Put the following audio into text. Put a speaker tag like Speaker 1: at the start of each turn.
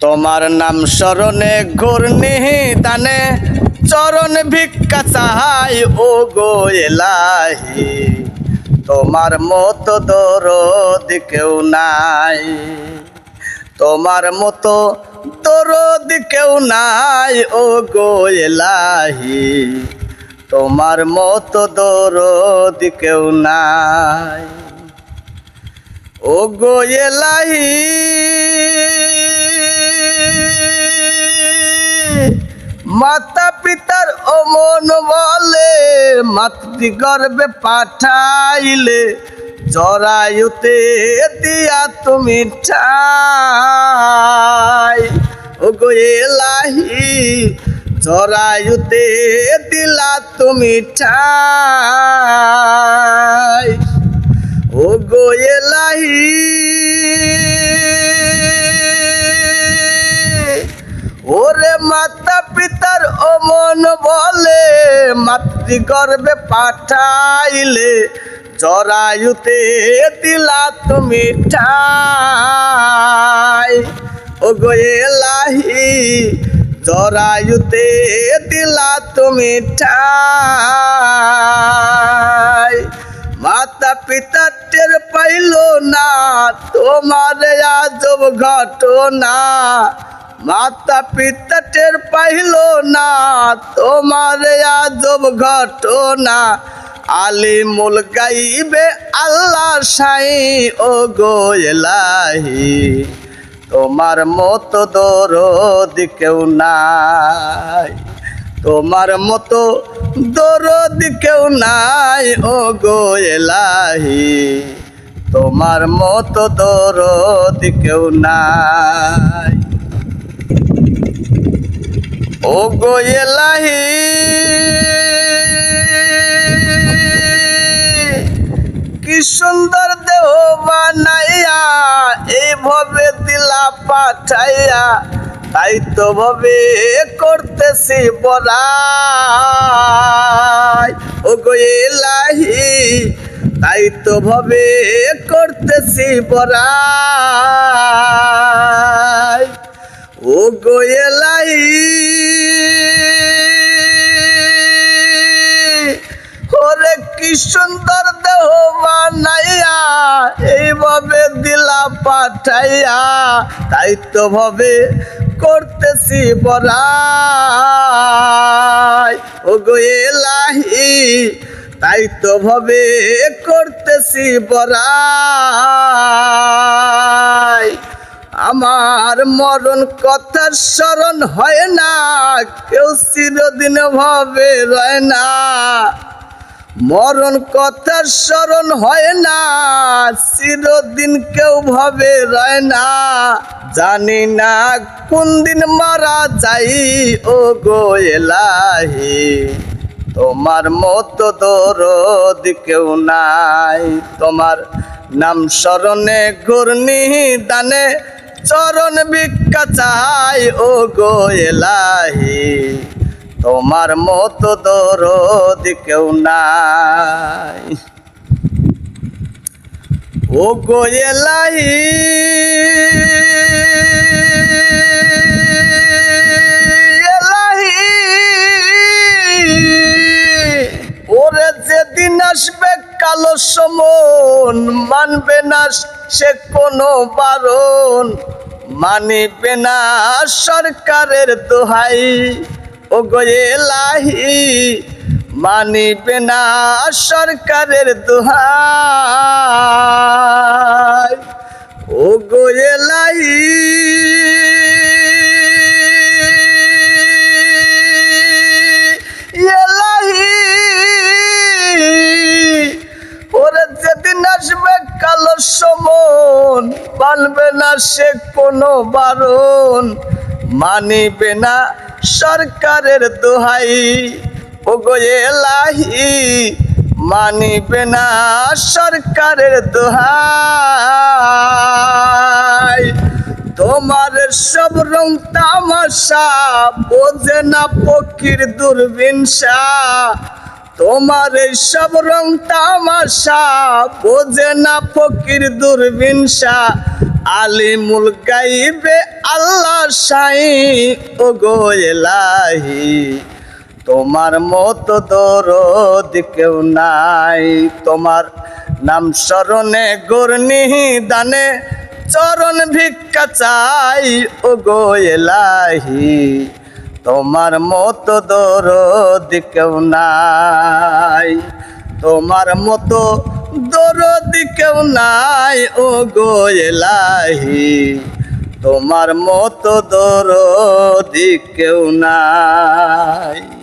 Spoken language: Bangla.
Speaker 1: তোমার নাম স্মরণে ঘূর্ণি দানে চরণ ভিক্ষা চাহাই ও গো এলাহি। তোমার মতো দরদ কেউ নাই। তোমার মতো দরদ কেউ নাই ও গো এলাহি। তোমার মতো দরদ কেউ নাই। ও গো এলাহি। মাতা পিতার অমন বলে মাতৃ গর্বে পাঠাইলে জরায়ুতে দিয়া তুমি ঠাই। ও গো এলাহি, জরায়ুতে দিলা তুমি ঠাই। ও গো এলাহি, ওরে মাতা পিতার অমন বলে মাতৃ গর্বে পাঠাইলে জরায়ুতে দিলা তুমি ঠাই ও গো এলাহি, জরায়ুতে দিলা তুমি ঠাই মাতা পিতা টের পাইল না, তোমার আজব ঘটনা। মাতা পিতা টের পাইল না, তোমার আজব ঘটনা। আলিমুল গাইবে আল্লাহ সাই ও গো এলাহি। তোমার মতো দরদ কেউ নাই, তোমার মতো দরদ কেউ নাই ও গো এলাহি। তোমার মতো দরদ কেউ নাই। ও কি সুন্দর দেহ বানাইয়া এইভাবে দিলা পাঠাইয়া, তাই তো ভাবে করতেছি বড়াই। ও গো তাই তো ভাবে করতেছি বড়াই। ও গো এলাহি ওরে কি সুন্দর দেহ বানাইয়া এইভাবে দিলা পাঠাইয়া, তাই ভাবে করতেছি বড়াই। ও গো এলাহি তাই ভাবে করতেছি বড়াই। আমার মরণ কথার স্মরণ হয় না, কেউ চিরদিন ভাবে রয় না। মরণ কথার স্মরণ হয় না, চিরদিন কেউ ভাবে রয় না। জানি না কোন দিন মারা যাই ও গো এলাহি, তোমার মতো দরদ কেউ নাই। তোমার নাম স্মরণে ঘূর্ণি দানে চরণ ভিক্ষা চাই ও গো এলাহি। তোমার মতো দরদ কেউ নাই। ও গো এলাহি। এলাহি। ওরে যেদিন আসবে কালো সমন, মানবে না সে কোনো বারণ মানিবে না সরকারের দোহাই। ও গোয়েলাহি মানিবে না সরকারের দোহাই। না সে কোনো বারণ মানিবে না সরকারের দোহাই। ও গো এলাহি, মানিবে না সরকারের দোহাই। তোমার সব রং তামাশা বোঝে না পক্ষীর দুর্বিনসা তোমার সব রং তামাশা বোঝে না ফকির দুর্বিনসা আলিমুল গাইবে আল্লাহ সাই ও গো এলাহি। তোমার মতো দরদ কেউ নাই। তোমার নাম স্মরণে গর্নি দানে, চরণ ভিক্ষা চাই ও গো এলাহি। তোমার মতো দরদ কেউ নাই। তোমার মতো দরদ কেউ নাই ও গো এলাহি। তোমার মতো দরদ কেউ নাই।